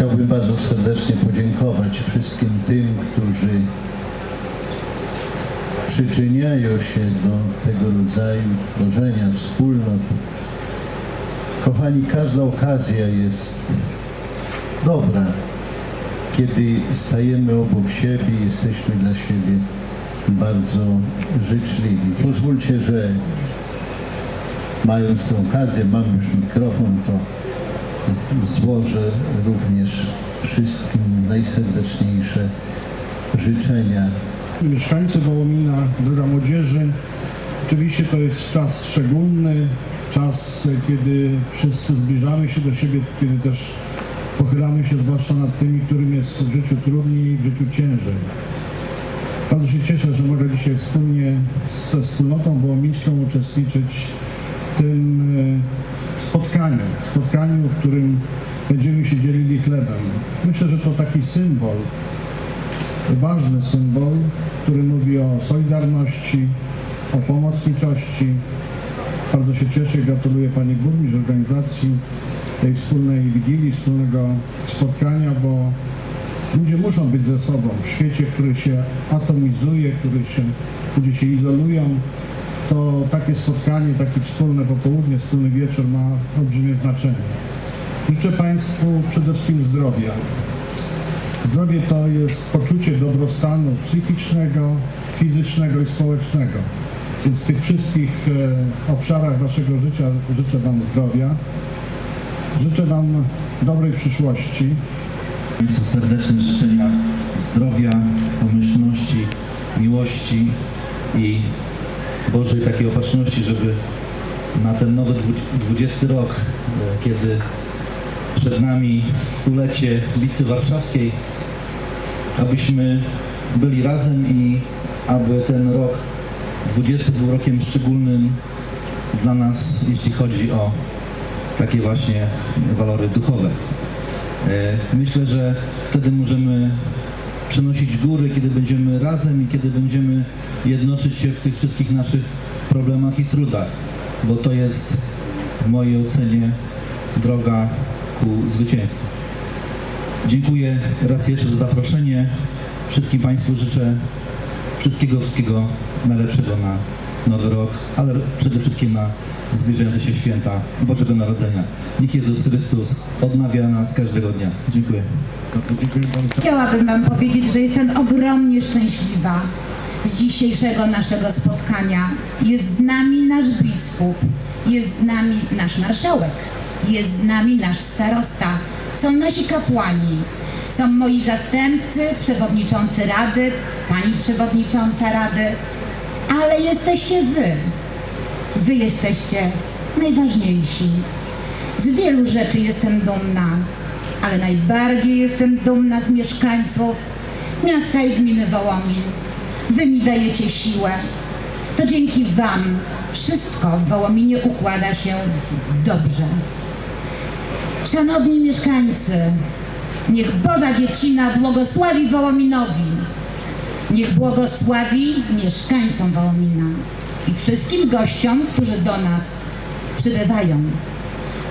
Chciałbym bardzo serdecznie podziękować wszystkim tym, którzy przyczyniają się do tego rodzaju tworzenia wspólnot. Kochani, każda okazja jest dobra, kiedy stajemy obok siebie, jesteśmy dla siebie bardzo życzliwi. Pozwólcie, że mając tę okazję, mam już mikrofon, to złożę również wszystkim najserdeczniejsze życzenia Mieszkańcy Wołomina, droga młodzieży, oczywiście to jest czas szczególny, czas, kiedy wszyscy zbliżamy się do siebie, kiedy też pochylamy się zwłaszcza nad tymi, którym jest w życiu trudniej, w życiu ciężej. Bardzo się cieszę, że mogę dzisiaj wspólnie ze wspólnotą wołomińską uczestniczyć w tym e, spotkaniu, spotkaniu, w którym będziemy się dzielili chlebem. Myślę, że to taki symbol, ważny symbol, który mówi o solidarności, o pomocniczości. Bardzo się cieszę i gratuluję Pani Burmistrz organizacji tej wspólnej wigilii, wspólnego spotkania, bo ludzie muszą być ze sobą w świecie, który się atomizuje, który się, ludzie się izolują. To takie spotkanie, takie wspólne popołudnie, wspólny wieczór ma olbrzymie znaczenie. Życzę Państwu przede wszystkim zdrowia, Zdrowie to jest poczucie dobrostanu psychicznego, fizycznego i społecznego. Więc w tych wszystkich e, obszarach Waszego życia życzę Wam zdrowia. Życzę Wam dobrej przyszłości. Państwu serdeczne życzenia zdrowia, pomyślności, miłości i Bożej takiej opatrzności, żeby na ten nowy dwu- 20 rok, e, kiedy przed nami stulecie Bitwy Warszawskiej, abyśmy byli razem i aby ten rok 20 był rokiem szczególnym dla nas, jeśli chodzi o takie właśnie walory duchowe. E, Myślę, że wtedy możemy przenosić góry, kiedy będziemy razem i kiedy będziemy jednoczyć się w tych wszystkich naszych problemach i trudach, bo to jest w mojej ocenie droga ku zwycięstwu. Dziękuję raz jeszcze za zaproszenie. Wszystkim Państwu życzę wszystkiego, wszystkiego najlepszego na Nowy Rok, ale przede wszystkim na zbliżające się święta Bożego Narodzenia. Niech Jezus Chrystus odnawia nas każdego dnia. Dziękuję. Chciałabym Wam powiedzieć, że jestem ogromnie szczęśliwa z dzisiejszego naszego spotkania. Jest z nami nasz biskup, jest z nami nasz marszałek, jest z nami nasz starosta, są nasi kapłani, są moi zastępcy, przewodniczący rady, pani przewodnicząca rady, ale jesteście wy. Wy jesteście najważniejsi. Z wielu rzeczy jestem dumna, ale najbardziej jestem dumna z mieszkańców miasta i gminy Wołomin. Wy mi dajecie siłę. To dzięki Wam wszystko w Wołominie układa się dobrze. Szanowni mieszkańcy, niech Boża Dziecina błogosławi Wołominowi. Niech błogosławi mieszkańcom Wołomina i wszystkim gościom, którzy do nas przybywają.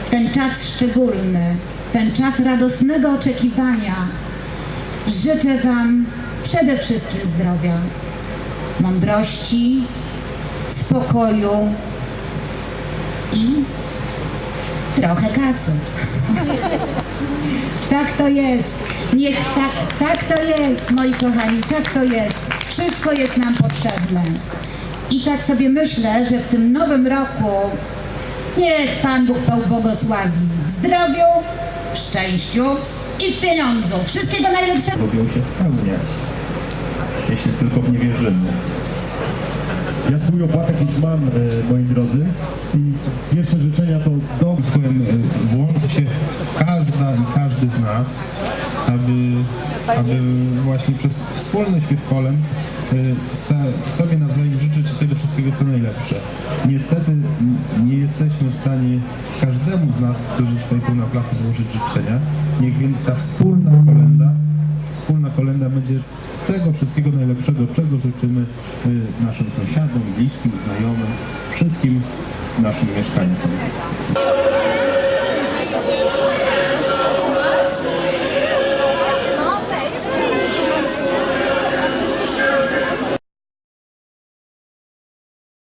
W ten czas szczególny, w ten czas radosnego oczekiwania życzę Wam przede wszystkim zdrowia, mądrości, spokoju i trochę kasy. Tak to jest. Niech tak, tak to jest, moi kochani, tak to jest. Wszystko jest nam potrzebne. I tak sobie myślę, że w tym nowym roku niech Pan Bóg pobłogosławi w zdrowiu, w szczęściu i w pieniądzu. Wszystkiego najlepszego. lubią się spełniać, jeśli tylko w nie wierzymy. Ja swój opłatek już mam, e, moi drodzy, i pierwsze życzenia to do Z którym e, włączy się każda i każdy z nas, aby, aby właśnie przez wspólny śpiew kolęd se- sobie nawzajem życzyć tego wszystkiego, co najlepsze. Niestety nie jesteśmy w stanie każdemu z nas, którzy tutaj są na placu, złożyć życzenia. Niech więc ta wspólna kolenda, wspólna kolenda będzie tego wszystkiego najlepszego, czego życzymy y, naszym sąsiadom, bliskim, znajomym, wszystkim naszym mieszkańcom.